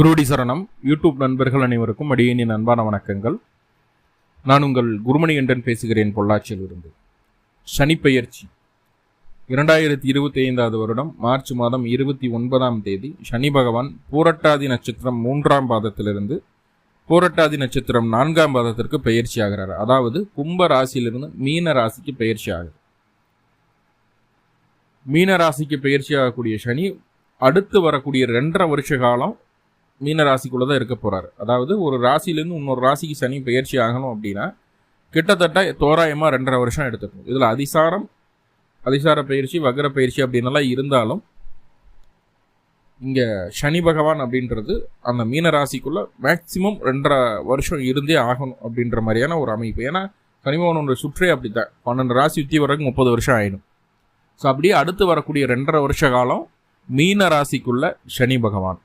குருடி சரணம். யூடியூப் நண்பர்கள் அனைவருக்கும் அடியேனின் அன்பான வணக்கங்கள். நான் உங்கள் குருமணி கண்டன் பேசுகிறேன் பொள்ளாச்சியிலிருந்து. சனிப்பெயர்ச்சி. இரண்டாயிரத்தி இருபத்தி ஐந்தாவது வருடம் மார்ச் மாதம் இருபத்தி ஒன்பதாம் தேதி சனி பகவான் பூரட்டாதி நட்சத்திரம் மூன்றாம் பாதத்திலிருந்து பூரட்டாதி நட்சத்திரம் நான்காம் பாதத்திற்கு பயிற்சி ஆகிறார். அதாவது கும்ப ராசியிலிருந்து மீன ராசிக்கு பயிற்சி ஆகுது மீன ராசிக்கு பயிற்சி ஆகக்கூடிய சனி அடுத்து வரக்கூடிய ரெண்டரை வருஷ காலம் மீன ராசிக்குள்ளே தான் இருக்க போகிறாரு அதாவது ஒரு ராசியிலேருந்து இன்னொரு ராசிக்கு சனி பயிற்சி ஆகணும் அப்படின்னா கிட்டத்தட்ட தோராயமாக ரெண்டரை வருஷம் எடுத்துக்கணும். இதில் அதிசாரம் அதிசார பயிற்சி வக்ர பயிற்சி அப்படின்னலாம் இருந்தாலும் இங்கே சனி பகவான் அப்படின்றது அந்த மீன ராசிக்குள்ளே மேக்சிமம் ரெண்டரை வருஷம் இருந்தே ஆகணும் அப்படின்ற மாதிரியான ஒரு அமைப்பு. ஏன்னா சனி பகவானோட சுற்றே அப்படித்தான். பன்னெண்டு ராசி சுற்றி வரைக்கும் முப்பது வருஷம் ஆகிடும் ஸோ அப்படியே அடுத்து வரக்கூடிய ரெண்டரை வருஷ காலம் மீன ராசிக்குள்ள சனி பகவான்.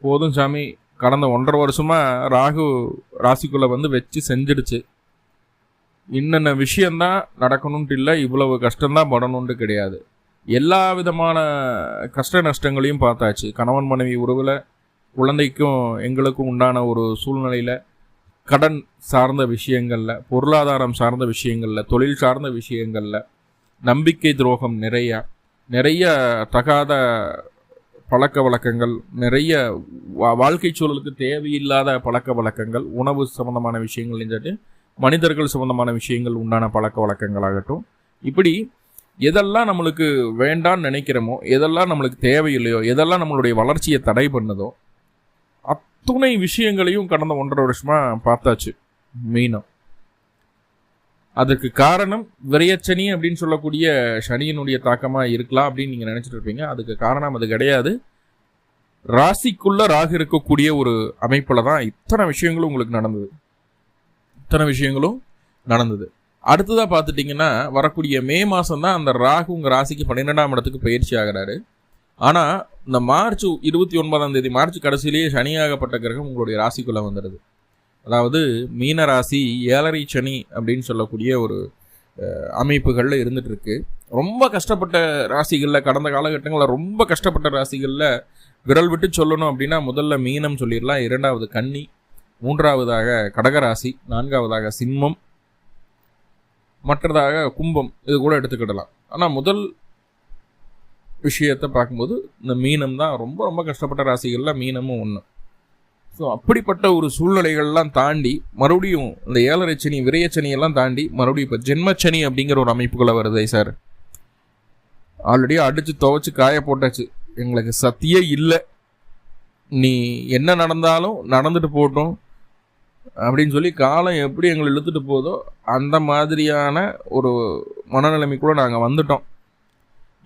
போதும் சாமி. கடந்த ஒன்றரை வருஷமா ராகு ராசிக்குள்ள வந்து வச்சு செஞ்சிடுச்சு. இன்னென்ன விஷயந்தான் நடக்கணும்ட்டு இல்லை இவ்வளவு கஷ்டம்தான் படணும்ட்டு கிடையாது. எல்லா விதமான கஷ்ட நஷ்டங்களையும் பார்த்தாச்சு. கணவன் மனைவி உறவில் குழந்தைக்கும் எங்களுக்கும் உண்டான ஒரு சூழ்நிலையில் கடன் சார்ந்த விஷயங்களில் பொருளாதாரம் சார்ந்த விஷயங்களில் தொழில் சார்ந்த விஷயங்களில் நம்பிக்கை துரோகம் நிறையா நிறைய தகாத பழக்க வழக்கங்கள் நிறைய வா வாழ்க்கை சூழலுக்கு தேவையில்லாத பழக்க வழக்கங்கள் உணவு சம்பந்தமான விஷயங்கள் மனிதர்கள் சம்பந்தமான விஷயங்கள் உண்டான பழக்க வழக்கங்களாகட்டும். இப்படி எதெல்லாம் நம்மளுக்கு வேண்டான்னு நினைக்கிறோமோ எதெல்லாம் நம்மளுக்கு தேவையில்லையோ எதெல்லாம் நம்மளுடைய வளர்ச்சியை தடை பண்ணுதோ அத்துணை விஷயங்களையும் கடந்த ஒன்றரை வருஷமாக பார்த்தாச்சு மெயினாக அதுக்கு காரணம் விரையச்சனி அப்படின்னு சொல்லக்கூடிய சனியினுடைய தாக்கமாக இருக்கலாம் அப்படின்னு நீங்கள் நினச்சிட்டு இருப்பீங்க. அதுக்கு காரணம் அது கிடையாது. ராசிக்குள்ள ராகு இருக்கக்கூடிய ஒரு அமைப்பில் தான் இத்தனை விஷயங்களும் உங்களுக்கு நடந்தது. இத்தனை விஷயங்களும் நடந்தது. அடுத்ததாக பார்த்துட்டிங்கன்னா வரக்கூடிய மே மாதம் தான் அந்த ராகு உங்கள் ராசிக்கு பன்னிரெண்டாம் இடத்துக்கு பயிற்சி ஆகிறாரு. ஆனால் இந்த மார்ச் இருபத்தி ஒன்பதாம் தேதி மார்ச் கடைசியிலேயே சனியாகப்பட்ட கிரகம் உங்களுடைய ராசிக்குள்ளே வந்துடுது. அதாவது மீன ராசி ஏழரை சனி அப்படின்னு சொல்லக்கூடிய ஒரு அமைப்புகளில் இருந்துட்டு இருக்கு. ரொம்ப கஷ்டப்பட்ட ராசிகளில் கடந்த காலகட்டங்களில் ரொம்ப கஷ்டப்பட்ட ராசிகளில் விரல் விட்டு சொல்லணும் அப்படின்னா முதல்ல மீனம் சொல்லிடலாம். இரண்டாவது கன்னி மூன்றாவதாக கடகராசி நான்காவதாக சிம்மம் மற்றதாக கும்பம். இது கூட எடுத்துக்கிடலாம். ஆனால் முதல் விஷயத்தை பார்க்கும்போது இந்த மீனம் தான் ரொம்ப ரொம்ப கஷ்டப்பட்ட ராசிகளில் மீனமும் ஒன்று ஸோ அப்படிப்பட்ட ஒரு சூழ்நிலைகள்லாம் தாண்டி மறுபடியும் இந்த ஏழரை சனி விரையச்சனி எல்லாம் தாண்டி மறுபடியும் இப்போ ஜென்மச்சனி அப்படிங்கிற ஒரு அமைப்புகளை வருதே சார் ஆல்ரெடி அடித்து துவைச்சு காய போட்டாச்சு. எங்களுக்கு சத்தியே இல்லை. நீ என்ன நடந்தாலும் நடந்துட்டு போட்டோம் அப்படின்னு சொல்லி காலம் எப்படி எங்களை இழுத்துட்டு போதோ அந்த மாதிரியான ஒரு மனநிலைமைக்குள்ள நாங்கள் வந்துட்டோம்.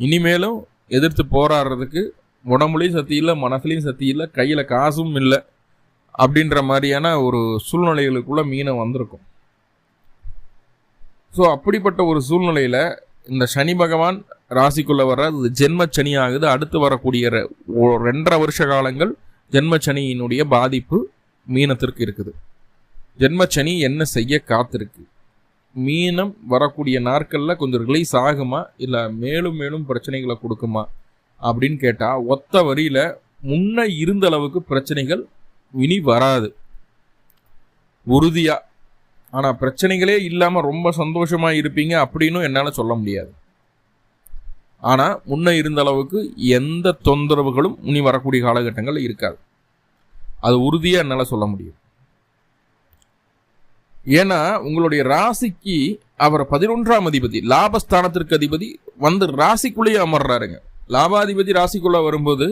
இனிமேலும் எதிர்த்து போராடுறதுக்கு உடம்புலையும் சக்தி இல்லை மனசுலையும் சக்தி இல்லை கையில் காசும் இல்லை. அப்படின்ற மாதிரியான ஒரு சூழ்நிலைகளுக்குள்ள மீனை வந்திருக்கும். ஸோ அப்படிப்பட்ட ஒரு சூழ்நிலையில் இந்த சனி பகவான் ராசிக்குள்ளே வர்ற அது ஜென்ம சனி ஆகுது அடுத்து வரக்கூடிய ரெண்டரை வருஷ காலங்கள் ஜென்ம சனியினுடைய பாதிப்பு மீனத்திற்கு இருக்குது. ஜென்ம சனி என்ன செய்ய காத்திருக்கு? மீனம் வரக்கூடிய நாட்களில் கொஞ்சம் ரிலீஸ் ஆகுமா? இல்லை மேலும் மேலும் பிரச்சனைகளை கொடுக்குமா? அப்படின்னு கேட்டால் ஒத்த வரியில் முன்ன இருந்த அளவுக்கு பிரச்சனைகள் இனி வராது. உறுதியாக ஆனால் பிரச்சனைகளே இல்லாமல் ரொம்ப சந்தோஷமாக இருப்பீங்க அப்படின்னு என்னால் சொல்ல முடியாது. ஆனால் முன்னே இருந்த அளவுக்கு எந்த தொந்தரவுகளும் இனி வரக்கூடிய காலகட்டங்கள் இருக்காது. அது உறுதியாக என்னால் சொல்ல முடியும். ஏன்னா உங்களுடைய ராசிக்கு அவர் பதினொன்றாம் அதிபதி லாபஸ்தானத்திற்கு அதிபதி வந்து ராசிக்குள்ளேயே அமர்றாருங்க. லாபாதிபதி ராசிக்குள்ளே வரும்போது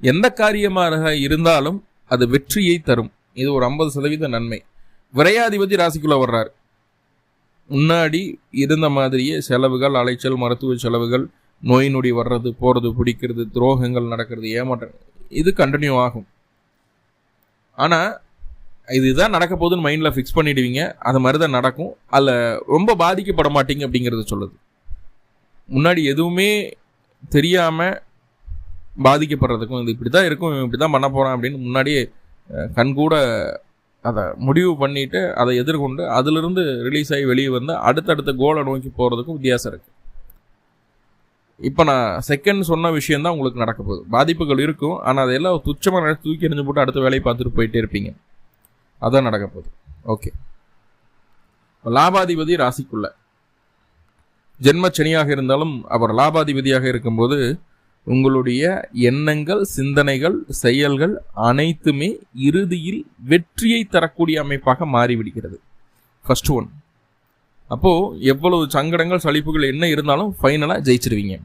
எந்த காரியமாக இருந்தாலும் அது வெற்றியை தரும். இது ஒரு ஐம்பது சதவீத நன்மை. விரையாதிபதி ராசிக்குள்ள வர்றார். முன்னாடி இருந்த மாதிரியே செலவுகள் அலைச்சல் மருத்துவ செலவுகள் நோய் நொடி வர்றது போகிறது பிடிக்கிறது துரோகங்கள் நடக்கிறது ஏமாற்றம் இது கண்டினியூ ஆகும். ஆனால் இதுதான் நடக்க போகுதுன்னு மைண்டில் ஃபிக்ஸ் பண்ணிடுவீங்க. அது மாதிரி தான் நடக்கும். அதில் ரொம்ப பாதிக்கப்பட மாட்டீங்க அப்படிங்கிறத சொல்லுது. முன்னாடி எதுவுமே தெரியாமல் பாதிக்கப்படுறதுக்கும் இது இப்படி தான் இருக்கும் இப்படி தான் பண்ண போகிறான் அப்படின்னு முன்னாடியே கண்கூட அதை முடிவு பண்ணிவிட்டு அதை எதிர்கொண்டு அதிலிருந்து ரிலீஸ் ஆகி வெளியே வந்து அடுத்தடுத்த கோலை நோக்கி போகிறதுக்கும் வித்தியாசம் இருக்குது இப்போ நான் செகண்ட் சொன்ன விஷயம் தான் உங்களுக்கு நடக்க போகுது. பாதிப்புகள் இருக்கும் ஆனால் அதெல்லாம் துச்சமாக நினைச்சு தூக்கி எறிஞ்சு போட்டு அடுத்த வேலையை பார்த்துட்டு போயிட்டே இருப்பீங்க. அதான் நடக்க போகுது. ஓகே லாபாதிபதி ராசிக்குள்ள. ஜென்மச்சனியாக இருந்தாலும் அவர் லாபாதிபதியாக இருக்கும்போது உங்களுடைய எண்ணங்கள் சிந்தனைகள் செயல்கள் அனைத்துமே இறுதியில் வெற்றியை தரக்கூடிய அமைப்பாக மாறிவிடுகிறது. ஃபர்ஸ்ட் ஒன் அப்போது எவ்வளவு சங்கடங்கள் சலிப்புகள் என்ன இருந்தாலும் ஃபைனலாக ஜெயிச்சிருவீங்க.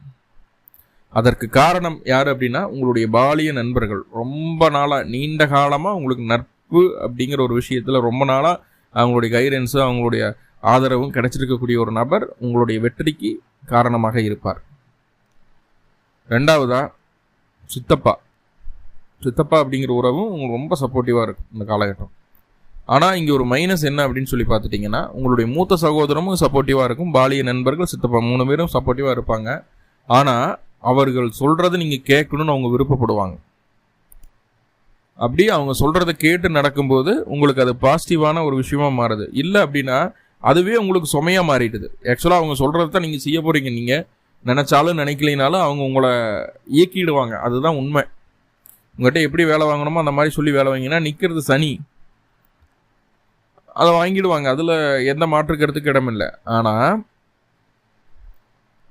அதற்கு காரணம் யார் அப்படின்னா உங்களுடைய பாலிய நண்பர்கள். ரொம்ப நாளாக நீண்ட காலமாக உங்களுக்கு நட்பு அப்படிங்கிற ஒரு விஷயத்தில் ரொம்ப நாளாக அவங்களுடைய கைடன்ஸும் அவங்களுடைய ஆதரவும் கிடைச்சிருக்கக்கூடிய ஒரு நபர் உங்களுடைய வெற்றிக்கு காரணமாக இருப்பார். ரெண்டாவதா சித்தப்பா. சித்தப்பா அப்படிங்கிற உறவும் உங்களுக்கு ரொம்ப சப்போர்ட்டிவாக இருக்கும் இந்த காலகட்டம். ஆனால் இங்கே ஒரு மைனஸ் என்ன அப்படின்னு சொல்லி பார்த்துட்டிங்கன்னா உங்களுடைய மூத்த சகோதரமும் சப்போர்ட்டிவாக இருக்கும் பாலிய நண்பர்கள் சித்தப்பா மூணு பேரும் சப்போர்ட்டிவாக இருப்பாங்க. ஆனால் அவர்கள் சொல்கிறத நீங்கள் கேட்கணும்னு அவங்க விருப்பப்படுவாங்க. அப்படி அவங்க சொல்கிறத கேட்டு நடக்கும்போது உங்களுக்கு அது பாசிட்டிவான ஒரு விஷயமா மாறுது. இல்லை அப்படின்னா அதுவே உங்களுக்கு சுமையாக மாறிடுது. ஆக்சுவலாக அவங்க சொல்கிறத தான் நீங்கள் செய்ய போகிறீங்க நீங்கள் நினச்சாலும் நினைக்கலினாலும் அவங்க உங்களை இயக்கிடுவாங்க. அதுதான் உண்மை. உங்கள்கிட்ட எப்படி வேலை வாங்கணுமோ அந்த மாதிரி சொல்லி வேலை வாங்கினா நிற்கிறது சனி. அதை வாங்கிடுவாங்க. அதில் எந்த மாற்று கருத்துக்கு இடமில்லை ஆனால்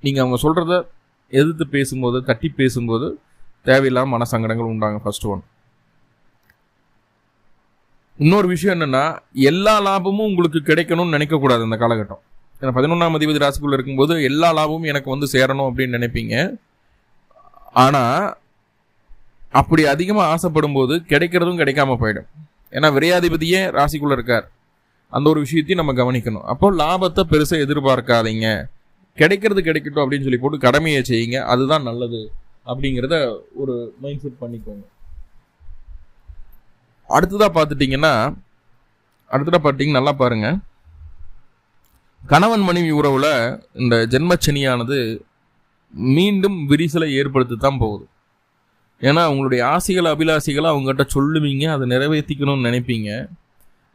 நீங்கள் அவங்க சொல்கிறத எதிர்த்து பேசும்போது தட்டி பேசும்போது தேவையில்லாம மனசங்கடங்கள் உண்டாங்க ஃபர்ஸ்ட் ஒன் இன்னொரு விஷயம் என்னென்னா எல்லா லாபமும் உங்களுக்கு கிடைக்கணும்னு நினைக்கக்கூடாது இந்த காலகட்டம். பதினொன்றாம் அதிபதி ராசிக்குள்ளே இருக்கும்போது எல்லா லாபமும் எனக்கு வந்து சேரணும் அப்படின்னு நினைப்பீங்க. ஆனால் அப்படி அதிகமாக ஆசைப்படும் போது கிடைக்கிறதும் கிடைக்காம போயிடும். ஏன்னா விரையாதிபதியே ராசிக்குள்ளே இருக்கார். அந்த ஒரு விஷயத்தையும் நம்ம கவனிக்கணும். அப்போ லாபத்தை பெருசாக எதிர்பார்க்காதீங்க. கிடைக்கிறது கிடைக்கட்டும் அப்படின்னு சொல்லி போட்டு கடமையை செய்யுங்க. அதுதான் நல்லது அப்படிங்கிறத ஒரு மைண்ட் செட் பண்ணிக்கோங்க. அடுத்ததாக பார்த்துட்டிங்கன்னா அடுத்ததாக பார்த்தீங்க நல்லா பாருங்கள் கணவன் மனைவி உறவில் இந்த ஜென்மச்சனியானது மீண்டும் விரிசலை ஏற்படுத்தி தான் போகுது. ஏன்னா உங்களுடைய ஆசைகள் அபிலாசைகளை அவங்ககிட்ட சொல்லுவீங்க அதை நிறைவேற்றிக்கணும்னு நினைப்பீங்க.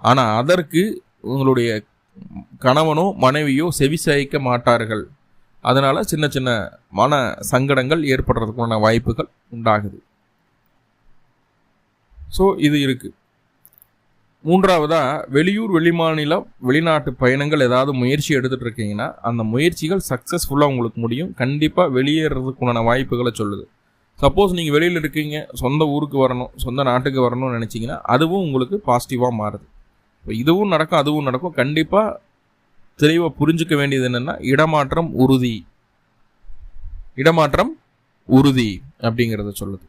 ஆனால் அதற்கு உங்களுடைய கணவனோ மனைவியோ செவிசாய்க்க மாட்டார்கள். அதனால் சின்ன சின்ன மன சங்கடங்கள் ஏற்படுறதுக்கான வாய்ப்புகள் உண்டாகுது. ஸோ இது இருக்குது மூன்றாவதாக வெளியூர் வெளிமாநிலம் வெளிநாட்டு பயணங்கள் ஏதாவது முயற்சி எடுத்துகிட்டு இருக்கீங்கன்னா அந்த முயற்சிகள் சக்ஸஸ்ஃபுல்லாக உங்களுக்கு முடியும். கண்டிப்பாக வெளியேறதுக்குண்டான வாய்ப்புகளை சொல்லுது. சப்போஸ் நீங்கள் வெளியில் இருக்கீங்க சொந்த ஊருக்கு வரணும் சொந்த நாட்டுக்கு வரணும்னு நினச்சிங்கன்னா அதுவும் உங்களுக்கு பாசிட்டிவாக மாறுது. இப்போ இதுவும் நடக்கும் அதுவும் நடக்கும். கண்டிப்பாக தெளிவாக புரிஞ்சுக்க வேண்டியது என்னென்னா இடமாற்றம் உறுதி. இடமாற்றம் உறுதி அப்படிங்கிறத சொல்லுது.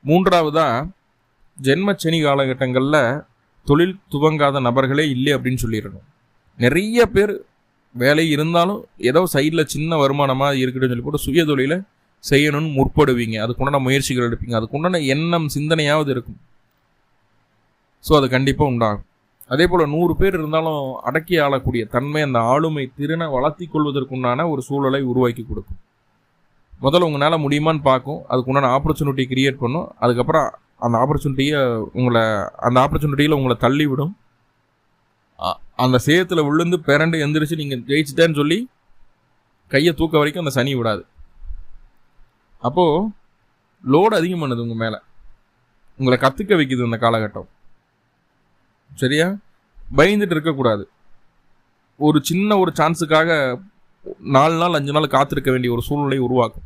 மூன்றாவதாக ஜென்மச்சனி காலகட்டங்களில் தொழில் துவங்காத நபர்களே இல்லை அப்படின்னு சொல்லிடணும். நிறைய பேர் வேலை இருந்தாலும் ஏதோ சைடில் சின்ன வருமானமாக இருக்கட்டும் சொல்லி போட்டு சுய தொழிலை செய்யணும்னு முற்படுவீங்க. அதுக்குண்டான முயற்சிகள் எடுப்பீங்க. அதுக்குண்டான எண்ணம் சிந்தனையாவது இருக்கும். ஸோ அது கண்டிப்பாக உண்டாகும். அதே போல் நூறு பேர் இருந்தாலும் அடக்கி ஆளக்கூடிய தன்மை அந்த ஆளுமை திறனை வளர்த்தி கொள்வதற்குண்டான ஒரு சூழலை உருவாக்கி கொடுக்கும். முதல்ல உங்களால் முடியுமான்னு பார்க்கும். அதுக்குண்டான ஆப்பர்ச்சுனிட்டி கிரியேட் பண்ணும். அதுக்கப்புறம் அந்த ஆப்பர்ச்சுனிட்டியை உங்களை அந்த ஆப்பர்ச்சுனிட்டியில் உங்களை தள்ளி விடும் அந்த சேத்துல விழுந்து பிறண்டு எந்திரிச்சு நீங்கள் ஜெயிச்சிட்டேன்னு சொல்லி கையை தூக்க வரைக்கும் அந்த சனி விடாது. அப்போது லோடு அதிகம் பண்ணுது உங்கள் மேலே. உங்களை கற்றுக்க வைக்குது இந்த காலகட்டம். சரியா? பயந்துட்டு இருக்கக்கூடாது. ஒரு சின்ன ஒரு சான்ஸுக்காக நாலு நாள் அஞ்சு நாள் காத்திருக்க வேண்டிய ஒரு சூழ்நிலை உருவாக்கும்.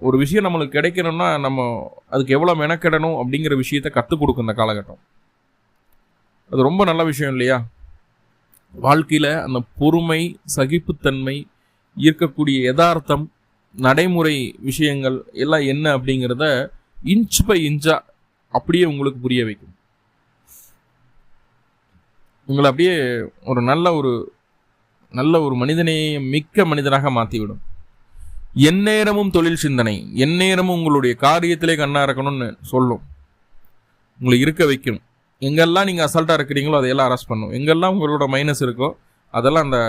ஒரு விஷயம் நம்மளுக்கு கிடைக்கணும்னா நம்ம அதுக்கு எவ்வளோ மெனக்கிடணும் அப்படிங்கிற விஷயத்த கற்றுக் கொடுக்கும் இந்த காலகட்டம். அது ரொம்ப நல்ல விஷயம் இல்லையா? வாழ்க்கையில் அந்த பொறுமை சகிப்புத்தன்மை இருக்கக்கூடிய யதார்த்தம் நடைமுறை விஷயங்கள் எல்லாம் என்ன அப்படிங்கிறத இன்ச் பை இன்ச்சாக அப்படியே உங்களுக்கு புரிய வைக்கும். உங்களை அப்படியே ஒரு நல்ல ஒரு நல்ல ஒரு மனிதனையே மிக்க மனிதனாக மாற்றிவிடும் எந்நேரமும் தொழில் சிந்தனை எந்நேரமும் உங்களுடைய காரியத்திலே கண்ணா இருக்கணும்னு சொல்லும். உங்களை இருக்க வைக்கும் எங்கெல்லாம் நீங்கள் அசால்ட்டாக இருக்கிறீங்களோ அதையெல்லாம் அரெஸ்ட் பண்ணும். எங்கெல்லாம் உங்களோட மைனஸ் இருக்கோ அதெல்லாம் அந்த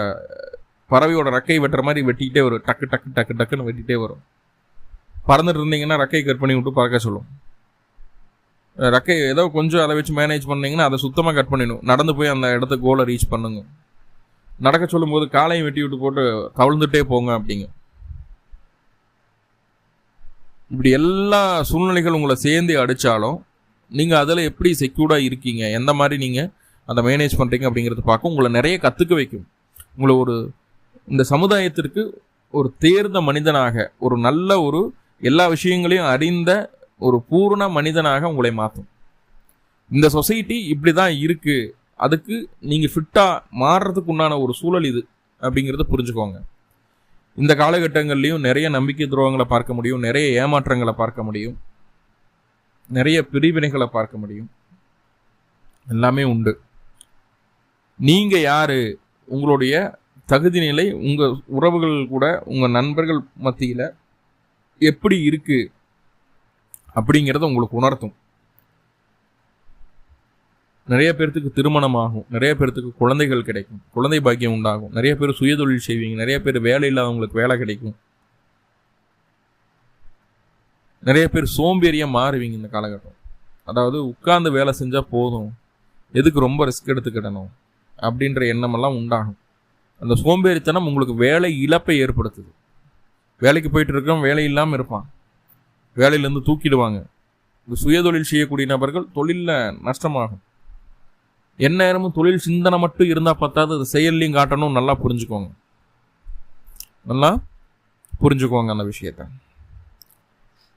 பறவையோட ரக்கை வெட்டுற மாதிரி வெட்டிக்கிட்டே வரும். டக்கு டக்கு டக்கு டக்குன்னு வெட்டிகிட்டே வரும். பறந்துட்டு இருந்தீங்கன்னா ரெக்கை கட் பண்ணி விட்டு பறக்க சொல்லும். ரக்கை ஏதோ கொஞ்சம் அதை வச்சு மேனேஜ் பண்ணிங்கன்னா அதை சுத்தமாக கட் பண்ணிடும். நடந்து போய் அந்த இடத்த கோலை ரீச் பண்ணுங்க. நடக்க சொல்லும்போது காலையும் வெட்டி விட்டு போட்டு தவழ்ந்துட்டே போங்க அப்படிங்க. இப்படி எல்லா சூழ்நிலைகள் உங்களை சேர்ந்து அடித்தாலும் நீங்கள் அதில் எப்படி செக்யூர்டாக இருக்கீங்க? எந்த மாதிரி நீங்கள் அதை மேனேஜ் பண்ணுறீங்க அப்படிங்கிறத பார்க்க உங்களை நிறைய கற்றுக்க வைக்கும். உங்களை ஒரு இந்த சமுதாயத்திற்கு ஒரு தேர்ந்த மனிதனாக ஒரு நல்ல ஒரு எல்லா விஷயங்களையும் அறிந்த ஒரு பூர்ண மனிதனாக உங்களை மாற்றும் இந்த சொசைட்டி இப்படி தான் இருக்குது அதுக்கு நீங்கள் ஃபிட்டாக மாறுறதுக்கு உண்டான ஒரு சூழல் இது அப்படிங்கிறத புரிஞ்சுக்கோங்க. இந்த காலகட்டங்கள்லையும் நிறைய நம்பிக்கை துரோகங்களை பார்க்க முடியும் நிறைய ஏமாற்றங்களை பார்க்க முடியும் நிறைய பிரிவினைகளை பார்க்க முடியும். எல்லாமே உண்டு. நீங்கள் யார்? உங்களுடைய தகுதி நிலை உங்கள் உறவுகள் கூட உங்கள் நண்பர்கள் மத்தியில் எப்படி இருக்குது அப்படிங்கிறத உங்களுக்கு உணர்த்தும். நிறைய பேர்த்துக்கு திருமணம் ஆகும் நிறைய பேர்த்துக்கு குழந்தைகள் கிடைக்கும் குழந்தை பாக்கியம் உண்டாகும் நிறைய பேர் சுயதொழில் செய்வீங்க நிறைய பேர் வேலை இல்லாதவங்களுக்கு வேலை கிடைக்கும். நிறைய பேர் சோம்பேறியாக மாறுவீங்க இந்த காலகட்டம். அதாவது உட்கார்ந்து வேலை செஞ்சால் போதும் எதுக்கு ரொம்ப ரிஸ்க் எடுத்துக்கிடணும் அப்படின்ற எண்ணமெல்லாம் உண்டாகும். அந்த சோம்பேறித்தனம் உங்களுக்கு வேலை இழப்பை ஏற்படுத்துது. வேலைக்கு போயிட்டு இருக்கோம் வேலை இல்லாமல் இருப்பான். வேலையிலேருந்து தூக்கிடுவாங்க. இந்த சுயதொழில் செய்யக்கூடிய நபர்கள் தொழிலில் நஷ்டமாகும். எந்நேரமும் தொழில் சிந்தனை மட்டும் இருந்தால் பார்த்தாது அது செயல்லையும் காட்டணும். நல்லா புரிஞ்சுக்கோங்க. நல்லா புரிஞ்சுக்கோங்க அந்த விஷயத்த.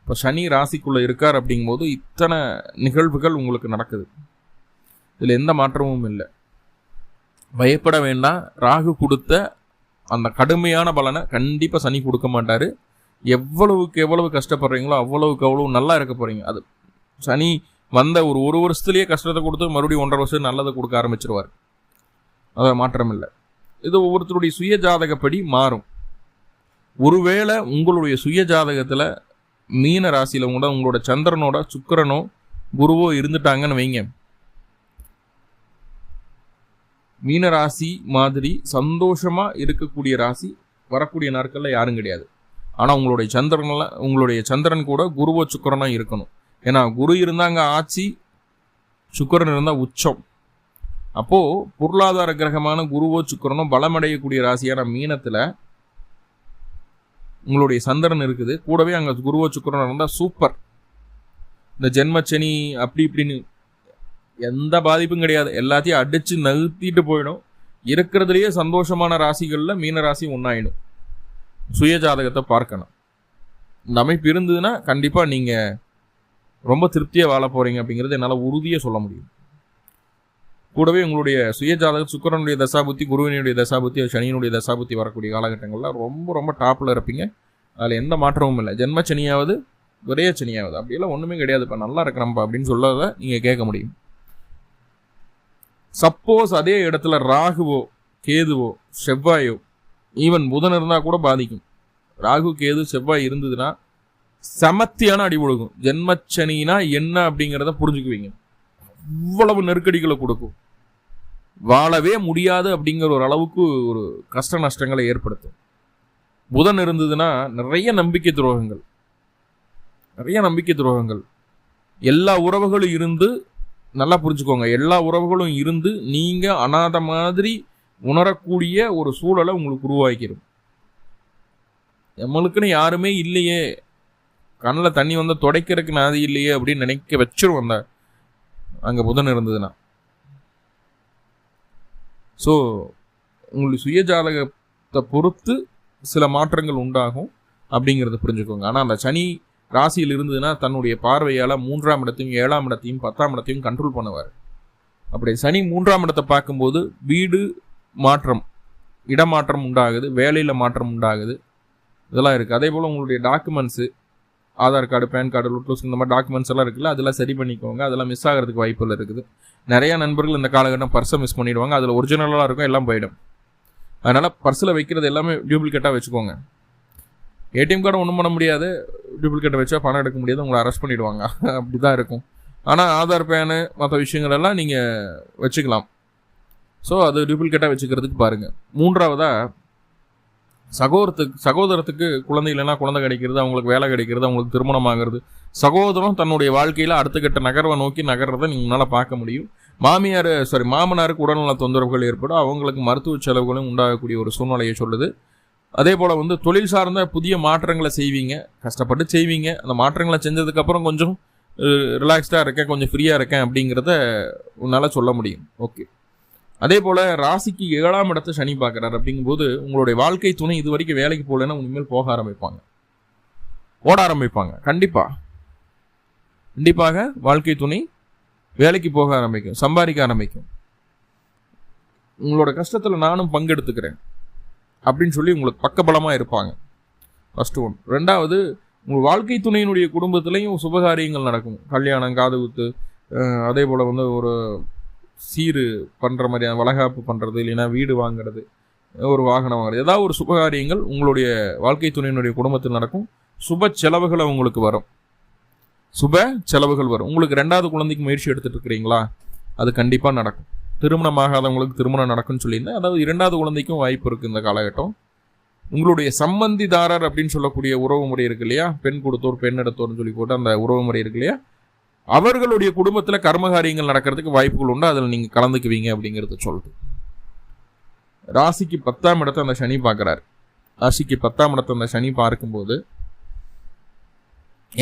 இப்போ சனி ராசிக்குள்ளே இருக்கார் அப்படிங்கும்போது இத்தனை நிகழ்வுகள் உங்களுக்கு நடக்குது. இதில் எந்த மாற்றமும் இல்லை. பயப்பட வேண்டாம். ராகு கொடுத்த அந்த கடுமையான பலனை கண்டிப்பாக சனி கொடுக்க மாட்டார். எவ்வளவுக்கு எவ்வளவு கஷ்டப்படுறீங்களோ அவ்வளவுக்கு அவ்வளவு நல்லா இருக்க போகிறீங்க அது சனி வந்த ஒரு ஒரு வருஷத்துலேயே கஷ்டத்தை கொடுத்து மறுபடியும் ஒன்றரை வருஷம் நல்லதை கொடுக்க ஆரம்பிச்சிருவார். அதை மாற்றம் இல்லை இது ஒவ்வொருத்தருடைய சுய ஜாதகப்படி மாறும். ஒருவேளை உங்களுடைய சுய ஜாதகத்தில் மீன ராசியில் கூட உங்களோட சந்திரனோட சுக்கரனோ குருவோ இருந்துட்டாங்கன்னு வைங்க. மீன ராசி மாதிரி சந்தோஷமாக இருக்கக்கூடிய ராசி வரக்கூடிய நாட்களில் யாரும் கிடையாது. ஆனால் உங்களுடைய சந்திரனில் உங்களுடைய சந்திரன் கூட குருவோ சுக்கரனாக இருக்கணும். ஏன்னா குரு இருந்தால் அங்கே ஆட்சி சுக்கரன் இருந்தால் உச்சம். அப்போது பொருளாதார கிரகமான குருவோ சுக்கரனோ பலமடையக்கூடிய ராசியான மீனத்தில் உங்களுடைய சந்திரன் இருக்குது. கூடவே அங்கே குருவோ சுக்கரன் இருந்தால் சூப்பர். இந்த ஜென்மச்சனி அப்படி இப்படின்னு எந்த பாதிப்பும் கிடையாது. எல்லாத்தையும் அடித்து நகர்த்திட்டு போயிடும். இருக்கிறதுலையே சந்தோஷமான ராசிகளில் மீன ராசி ஒன்றாயிடும் சுய ஜாதகத்தை பார்க்கணும். இந்த அமைப்பு இருந்ததுன்னா கண்டிப்பாக நீங்கள் ரொம்ப திருப்தியாக வாழ போகிறீங்க அப்படிங்கிறது என்னால் உறுதியாக சொல்ல முடியும். கூடவே உங்களுடைய சுய சுக்கரனுடைய தசாபுத்தி குருவினுடைய தசாபுத்தி சனியினுடைய தசாபுத்தி வரக்கூடிய காலகட்டங்களில் ரொம்ப ரொம்ப டாப்பில் இருப்பீங்க. அதில் எந்த மாற்றமும் இல்லை. ஜென்ம சனியாவது ஒரே சனியாவது அப்படியெல்லாம் ஒன்றுமே கிடையாது. இப்போ நல்லா இருக்கிறம்பா அப்படின்னு சொல்லதை நீங்கள் கேட்க முடியும். சப்போஸ் அதே இடத்துல ராகுவோ கேதுவோ செவ்வாயோ ஈவன் புதன் இருந்தால் கூட பாதிக்கும். ராகு கேது செவ்வாய் இருந்ததுன்னா சமத்தியான அடி கொடுக்கும் ஜென்மச்சனினா என்ன அப்படிங்கிறத புரிஞ்சுக்குவீங்க. இவ்வளவு நெருக்கடிகளை கொடுக்கும். வாழவே முடியாது அப்படிங்கிற ஒரு அளவுக்கு ஒரு கஷ்ட நஷ்டங்களை ஏற்படுத்தும். புதன் இருந்ததுன்னா நிறைய நம்பிக்கை துரோகங்கள். நிறைய நம்பிக்கை துரோகங்கள். எல்லா உறவுகளும் இருந்து நல்லா புரிஞ்சுக்கோங்க. எல்லா உறவுகளும் இருந்து நீங்கள் அனாத மாதிரி உணரக்கூடிய ஒரு சூழலை உங்களுக்கு உருவாக்கிடும் நம்மளுக்குன்னு யாருமே இல்லையே. கண்ணில் தண்ணி வந்து துடைக்கிறதுக்கு நாதி இல்லையே அப்படின்னு நினைக்க வச்சிரும் அந்த அங்கே புதன் இருந்ததுன்னா. ஸோ உங்களுடைய சுயஜாதகத்தை பொறுத்து சில மாற்றங்கள் உண்டாகும் அப்படிங்கிறத புரிஞ்சுக்கோங்க. ஆனால் அந்த சனி ராசியில் இருந்ததுன்னா தன்னுடைய பார்வையால் மூன்றாம் இடத்தையும் ஏழாம் இடத்தையும் பத்தாம் இடத்தையும் கண்ட்ரோல் பண்ணுவார். அப்படி சனி மூன்றாம் இடத்தை பார்க்கும்போது வீடு மாற்றம் இடமாற்றம் உண்டாகுது வேலையில் மாற்றம் உண்டாகுது. இதெல்லாம் இருக்குது அதே போல் உங்களுடைய documents Aadhaar card PAN card லுட்லூஸ் இந்த மாதிரி டாக்குமெண்ட்ஸ் எல்லாம் இருக்குல்ல அதெல்லாம் சரி பண்ணிக்கோங்க. அதெல்லாம் மிஸ் ஆகிறதுக்கு வாய்ப்புகள் இருக்குது. நிறையா நண்பர்கள் இந்த காலகட்டம் பர்ஸை மிஸ் பண்ணிடுவாங்க. அதில் ஒரிஜினலாக இருக்கும் எல்லாம் போயிடும். அதனால் பர்ஸில் வைக்கிறது எல்லாமே டூப்ளிகேட்டாக வச்சுக்கோங்க. ஏடிஎம் கார்டு ஒன்றும் பண்ண முடியாது. டூப்ளிகேட்டை வச்சா பணம் எடுக்க முடியாது. உங்களை அரெஸ்ட் பண்ணிவிடுவாங்க அப்படி தான் இருக்கும். ஆனால் ஆதார் பேனு மற்ற விஷயங்கள் எல்லாம் நீங்கள் வச்சுக்கலாம். ஸோ அது டூப்ளிகேட்டாக வச்சுக்கிறதுக்கு பாருங்கள் மூன்றாவதாக சகோதரத்துக்கு சகோதரத்துக்கு குழந்தை இல்லைன்னா குழந்தை கிடைக்கிறது அவங்களுக்கு வேலை கிடைக்கிறது அவங்களுக்கு திருமணம் ஆகிறது. சகோதரம் தன்னுடைய வாழ்க்கையில் அடுத்த கட்ட நகர்வை நோக்கி நகர்றதை நீங்கள் உங்களால் பார்க்க முடியும். மாமியார் சாரி மாமனாருக்கு உடல்நல தொந்தரவுகள் ஏற்படும். அவங்களுக்கு மருத்துவ செலவுகளும் உண்டாகக்கூடிய ஒரு சூழ்நிலையை சொல்லுது. அதே போல் வந்து தொழில் சார்ந்த புதிய மாற்றங்களை செய்வீங்க. கஷ்டப்பட்டு செய்வீங்க. அந்த மாற்றங்களை செஞ்சதுக்கப்புறம் கொஞ்சம் ரிலாக்ஸ்டாக இருக்கேன் கொஞ்சம் ஃப்ரீயாக இருக்கேன் அப்படிங்கிறத உன்னால் சொல்ல முடியும். ஓகே அதே போல் ராசிக்கு ஏழாம் இடத்தை சனி பார்க்குறாரு அப்படிங்கும்போது உங்களுடைய வாழ்க்கை துணை இது வரைக்கும் வேலைக்கு போகலன்னா உண்மையில் போக ஆரம்பிப்பாங்க. ஓட ஆரம்பிப்பாங்க. கண்டிப்பாக கண்டிப்பாக வாழ்க்கை துணை வேலைக்கு போக ஆரம்பிக்கும் சம்பாதிக்க ஆரம்பிக்கும். உங்களோட கஷ்டத்தில் நானும் பங்கெடுத்துக்கிறேன் அப்படின்னு சொல்லி உங்களுக்கு பக்கபலமாக இருப்பாங்க. ஃபஸ்ட்டு ஒன் ரெண்டாவது உங்கள் வாழ்க்கை துணையினுடைய குடும்பத்துலேயும் சுபகாரியங்கள் நடக்கும். கல்யாணம் காது குத்து அதே போல் வந்து ஒரு சீரு பண்ணுற மாதிரியான வளகாப்பு பண்ணுறது இல்லைன்னா வீடு வாங்குறது ஒரு வாகனம் வாங்குறது ஏதாவது ஒரு சுபகாரியங்கள் உங்களுடைய வாழ்க்கை துணையினுடைய குடும்பத்தில் நடக்கும். சுப செலவுகளை உங்களுக்கு வரும். சுப செலவுகள் வரும். உங்களுக்கு ரெண்டாவது குழந்தைக்கு முயற்சி எடுத்துகிட்டு இருக்கிறீங்களா? அது கண்டிப்பாக நடக்கும். திருமணம் ஆகாதவங்களுக்கு திருமணம் நடக்கும்னு சொல்லியிருந்தேன். அதாவது இரண்டாவது குழந்தைக்கும் வாய்ப்பு இருக்குது இந்த காலகட்டம். உங்களுடைய சம்பந்திதாரர் அப்படின்னு சொல்லக்கூடிய உறவு முறை இருக்கு இல்லையா? பெண் கொடுத்தோர் பெண் எடுத்தோர்னு சொல்லி போட்டு அந்த உறவு முறை இருக்கு இல்லையா? அவர்களுடைய குடும்பத்தில் கர்மகாரியங்கள் நடக்கிறதுக்கு வாய்ப்புகள் உண்டு? அதில் நீங்கள் கலந்துக்குவீங்க அப்படிங்கிறத சொல்லுது ராசிக்கு பத்தாம் இடத்தை அந்த சனி பார்க்குறாரு. ராசிக்கு பத்தாம் இடத்தை அந்த சனி பார்க்கும்போது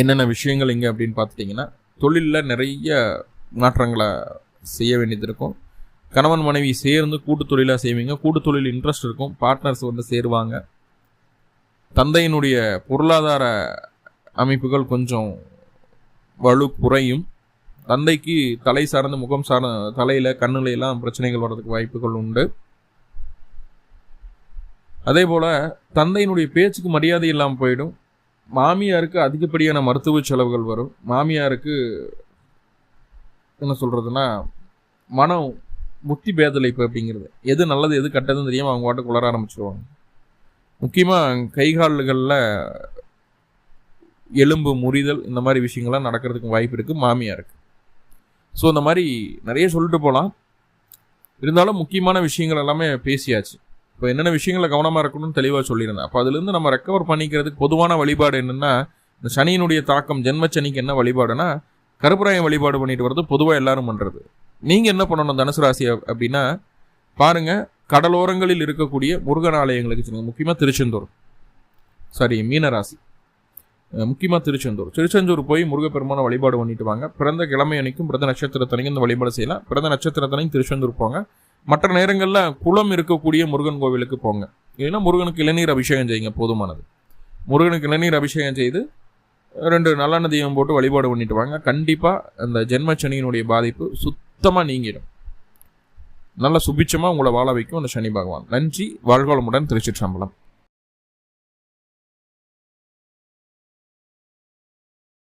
என்னென்ன விஷயங்கள் இங்கே அப்படின்னு பார்த்துட்டிங்கன்னா தொழிலில் நிறைய மாற்றங்களை செய்ய வேண்டியது இருக்கும். கணவன் மனைவி சேர்ந்து கூட்டு தொழிலாக செய்வீங்க. கூட்டு தொழில் இன்ட்ரெஸ்ட் இருக்கும். பார்ட்னர்ஸ் வந்து சேருவாங்க. தந்தையினுடைய பொருளாதார அமைப்புகள் கொஞ்சம் வலு குறையும். தந்தைக்கு தலை சார்ந்த முகம் சார்ந்த தலையில் கண்ணுல எல்லாம் பிரச்சனைகள் வர்றதுக்கு வாய்ப்புகள் உண்டு. அதே போல் தந்தையினுடைய பேச்சுக்கு மரியாதை இல்லாமல் போயிடும். மாமியாருக்கு அதிகப்படியான மருத்துவ செலவுகள் வரும். மாமியாருக்கு என்ன சொல்கிறதுனா மனம் முத்தி பேதலைப்பு அப்படிங்கிறது. எது நல்லது எது கட்டதுன்னு தெரியாமல் அவங்க பாட்டு குளர ஆரம்பிச்சிருவாங்க. முக்கியமாக கைகால்களில் எலும்பு முறிதல் இந்த மாதிரி விஷயங்கள்லாம் நடக்கிறதுக்கு வாய்ப்பு இருக்குது மாமியாருக்கு ஸோ இந்த மாதிரி நிறைய சொல்லிட்டு போகலாம் இருந்தாலும் முக்கியமான விஷயங்கள் எல்லாமே பேசியாச்சு. இப்போ என்னென்ன விஷயங்களை கவனமாக இருக்கணும்னு தெளிவாக சொல்லியிருந்தேன். அப்போ அதுலேருந்து நம்ம ரெக்கவர் பண்ணிக்கிறதுக்கு பொதுவான வழிபாடு என்னென்னா இந்த சனியினுடைய தாக்கம் ஜென்மச்சனிக்கு என்ன வழிபாடுனா கருப்பராயம் வழிபாடு பண்ணிட்டு வர்றது பொதுவாக எல்லாரும் பண்ணுறது நீங்கள் என்ன பண்ணணும் தனுசு ராசி அப்படின்னா பாருங்கள் கடலோரங்களில் இருக்கக்கூடிய முருகன் ஆலயங்களுக்கு முக்கியமாக திருச்செந்தூர். சாரி மீனராசி. முக்கியமாக திருச்செந்தூர். திருச்செந்தூர் போய் முருகப்பெருமான வழிபாடு பண்ணிட்டு வாங்க. பிறந்த கிழமை அன்னைக்கும் பிறந்த நட்சத்திரத்தனைக்கும் இந்த வழிபாடு செய்யலாம். பிறந்த நட்சத்திரத்தனையும் திருச்செந்தூர் போங்க. மற்ற நேரங்களில் குளம் இருக்கக்கூடிய முருகன் கோவிலுக்கு போங்க. இல்லைன்னா முருகனுக்கு இளநீர் அபிஷேகம் செய்யுங்க போதுமானது. முருகனுக்கு இளநீர் அபிஷேகம் செய்து ரெண்டு நல்லெண்ண தீபம் போட்டு வழிபாடு பண்ணிட்டு வாங்க. கண்டிப்பாக அந்த ஜென்மச்சனியினுடைய பாதிப்பு சுத்தமாக நீங்கிடும். நல்ல சுபிச்சமாக உங்களை வாழ வைக்கும் அந்த சனி பகவான். நன்றி வாழ்வளமுடன் திருச்சிற்றம்பலம். சம்பளம்